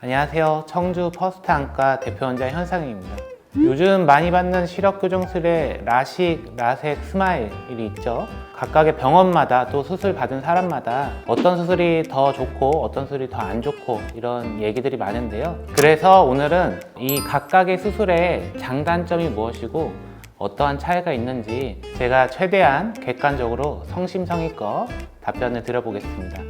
안녕하세요. 청주 퍼스트 안과 대표원장 현상입니다. 요즘 많이 받는 시력 교정술에 라식, 라섹, 스마일이 있죠. 각각의 병원마다 또 수술 받은 사람마다 어떤 수술이 더 좋고 어떤 수술이 더 안 좋고 이런 얘기들이 많은데요. 그래서 오늘은 이 각각의 수술의 장단점이 무엇이고 어떠한 차이가 있는지 제가 최대한 객관적으로 성심성의껏 답변을 드려보겠습니다.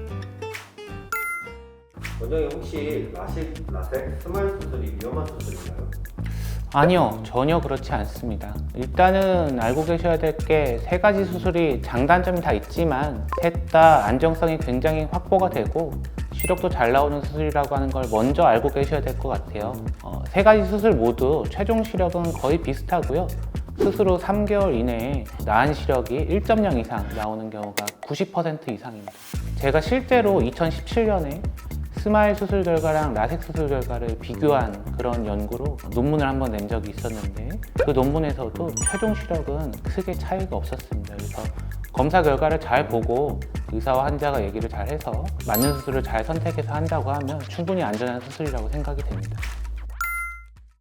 원장님 혹시 라식, 라섹, 스마일 수술이 위험한 수술인가요? 아니요, 전혀 그렇지 않습니다. 일단은 알고 계셔야 될 게 세 가지 수술이 장단점이 다 있지만 셋 다 안정성이 굉장히 확보가 되고 시력도 잘 나오는 수술이라고 하는 걸 먼저 알고 계셔야 될 것 같아요. 어, 세 가지 수술 모두 최종 시력은 거의 비슷하고요. 후 3개월 이내에 나은 시력이 1.0 이상 나오는 경우가 90% 이상입니다. 제가 실제로 2017년에 스마일 수술 결과랑 라섹 수술 결과를 비교한 그런 연구로 논문을 한번 낸 적이 있었는데 그 논문에서도 최종 시력은 크게 차이가 없었습니다. 그래서 검사 결과를 잘 보고 의사와 환자가 얘기를 잘 해서 맞는 수술을 잘 선택해서 한다고 하면 충분히 안전한 수술이라고 생각이 됩니다.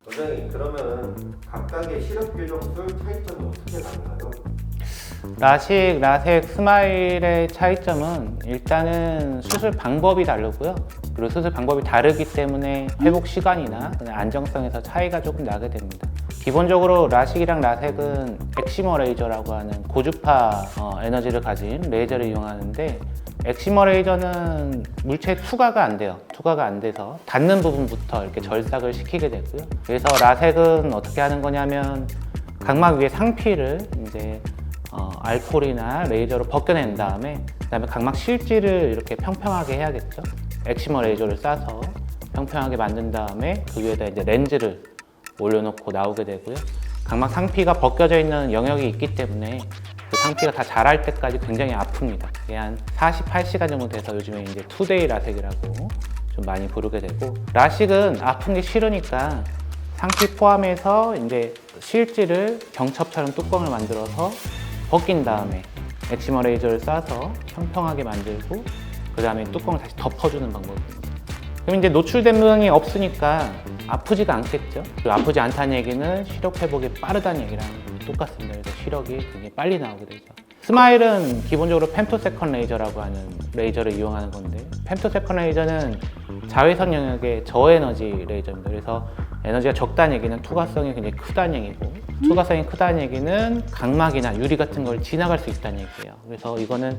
원장님 그러면 각각의 시력 교정술 차이점이 어떻게 다른가요? 라식, 라섹, 스마일의 차이점은 일단은 수술 방법이 다르고요. 그리고 수술 방법이 다르기 때문에 회복 시간이나 안정성에서 차이가 조금 나게 됩니다. 기본적으로 라식이랑 라섹은 엑시머 레이저라고 하는 고주파 어, 에너지를 가진 레이저를 이용하는데 엑시머 레이저는 물체 투과가 안 돼요. 투과가 안 돼서 닿는 부분부터 이렇게 절삭을 시키게 되고요. 그래서 라섹은 어떻게 하는 거냐면 각막 위에 상피를 이제 어, 알코올이나 레이저로 벗겨낸 다음에 그다음에 각막 실지를 이렇게 평평하게 해야겠죠. 엑시머 레이저를 쏴서 평평하게 만든 다음에 그 위에다 이제 렌즈를 올려놓고 나오게 되고요. 각막 상피가 벗겨져 있는 영역이 있기 때문에 그 상피가 다 자랄 때까지 굉장히 아픕니다. 이게 한 48시간 정도 돼서 요즘에 이제 투데이 라섹이라고 좀 많이 부르게 되고 라식은 아픈 게 싫으니까 상피 포함해서 이제 실지를 경첩처럼 뚜껑을 만들어서 벗긴 다음에 엑시머 레이저를 쏴서 평평하게 만들고 그 다음에 뚜껑을 다시 덮어주는 방법입니다. 그럼 이제 노출된 부분이 없으니까 아프지가 않겠죠. 아프지 않다는 얘기는 시력 회복이 빠르다는 얘기랑 똑같습니다. 그래서 시력이 굉장히 빨리 나오게 되죠. 스마일은 기본적으로 펜토세컨 레이저라고 하는 레이저를 이용하는 건데 펜토세컨 레이저는 자외선 영역의 저에너지 레이저입니다. 그래서 에너지가 적다는 얘기는 투과성이 굉장히 크다는 얘기고 투과성이 크다는 얘기는 각막이나 유리 같은 걸 지나갈 수 있다는 얘기예요. 그래서 이거는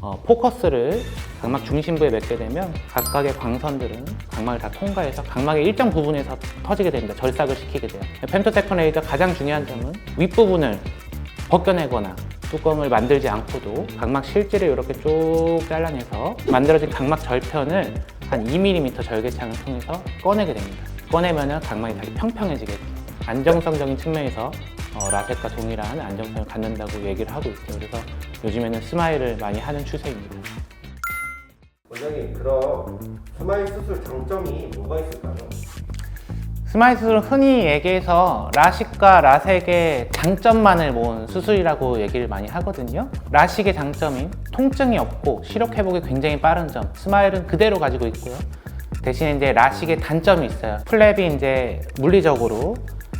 어, 포커스를 각막 중심부에 맺게 되면 각각의 광선들은 각막을 다 통과해서 각막의 일정 부분에서 터지게 됩니다. 절삭을 시키게 돼요. 펜토세컨 레이저 가장 중요한 점은 윗부분을 벗겨내거나 뚜껑을 만들지 않고도 각막 실지를 이렇게 쭉 잘라내서 만들어진 각막 절편을 한 2mm 절개창을 통해서 꺼내게 됩니다. 꺼내면은 각막이 다시 평평해지겠죠. 안정성적인 측면에서 어, 라섹과 동일한 안정성을 갖는다고 얘기를 하고 있어요. 그래서 요즘에는 스마일을 많이 하는 추세입니다. 원장님 그럼 스마일 수술 장점이 뭐가 있을까요? 스마일 수술은 흔히 얘기해서 라식과 라섹의 장점만을 모은 수술이라고 얘기를 많이 하거든요. 라식의 장점인 통증이 없고 시력 회복이 굉장히 빠른 점, 스마일은 그대로 가지고 있고요. 대신에 이제 라식의 단점이 있어요. 플랩이 이제 물리적으로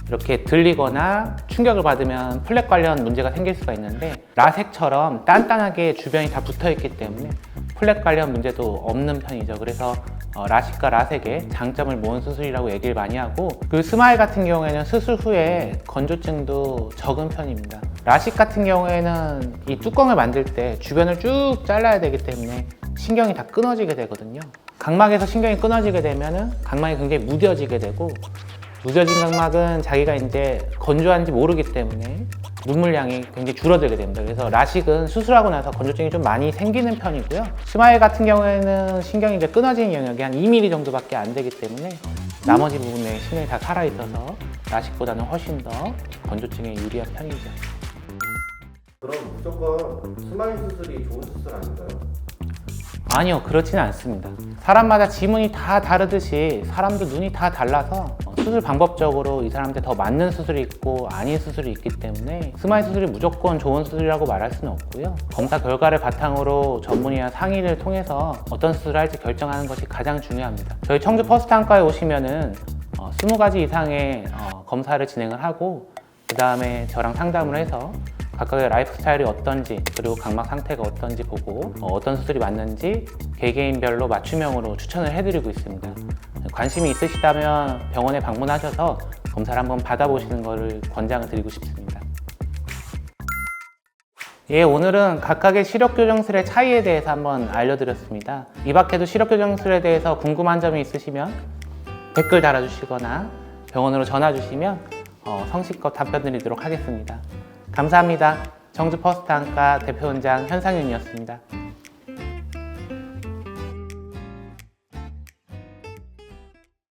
이렇게 들리거나 충격을 받으면 플랩 관련 문제가 생길 수가 있는데 라섹처럼 단단하게 주변이 다 붙어 있기 때문에 플랩 관련 문제도 없는 편이죠. 그래서 어, 라식과 라섹의 장점을 모은 수술이라고 얘기를 많이 하고 그 스마일 같은 경우에는 수술 후에 건조증도 적은 편입니다. 라식 같은 경우에는 이 뚜껑을 만들 때 주변을 쭉 잘라야 되기 때문에 신경이 다 끊어지게 되거든요. 각막에서 신경이 끊어지게 되면은 각막이 굉장히 무뎌지게 되고 무뎌진 각막은 자기가 이제 건조한지 모르기 때문에 눈물량이 굉장히 줄어들게 됩니다. 그래서 라식은 수술하고 나서 건조증이 좀 많이 생기는 편이고요. 스마일 같은 경우에는 신경이 이제 끊어지는 영역이 한 2mm 정도밖에 안 되기 때문에 나머지 부분에 신경이 다 살아있어서 라식보다는 훨씬 더 건조증에 유리한 편이죠. 그럼 무조건 스마일 수술이 좋은 수술 아닌가요? 아니요, 그렇지는 않습니다. 사람마다 지문이 다 다르듯이 사람도 눈이 다 달라서 어, 수술 방법적으로 이 사람한테 더 맞는 수술이 있고 아닌 수술이 있기 때문에 스마일 수술이 무조건 좋은 수술이라고 말할 수는 없고요. 검사 결과를 바탕으로 전문의와 상의를 통해서 어떤 수술을 할지 결정하는 것이 가장 중요합니다. 저희 청주 퍼스트 한과에 오시면은 어, 20가지 이상의 어, 검사를 진행을 하고 그 다음에 저랑 상담을 해서 각각의 라이프 스타일이 어떤지 그리고 각막 상태가 어떤지 보고 어, 떤 수술이 맞는지 개개인별로 맞춤형으로 추천을 해드리고 있습니다. 관심이 있으시다면 병원에 방문하셔서 검사를 한번 받아보시는 것을 권장을 드리고 싶습니다. 예, 오늘은 각각의 시력 교정술의 차이에 대해서 한번 알려드렸습니다. 이 밖에도 시력 교정술에 대해서 궁금한 점이 있으시면 댓글 달아주시거나 병원으로 전화 주시면 어, 성실껏 답변 드리도록 하겠습니다. 감사합니다. 정주 퍼스트 한과 대표원장 현상윤이었습니다.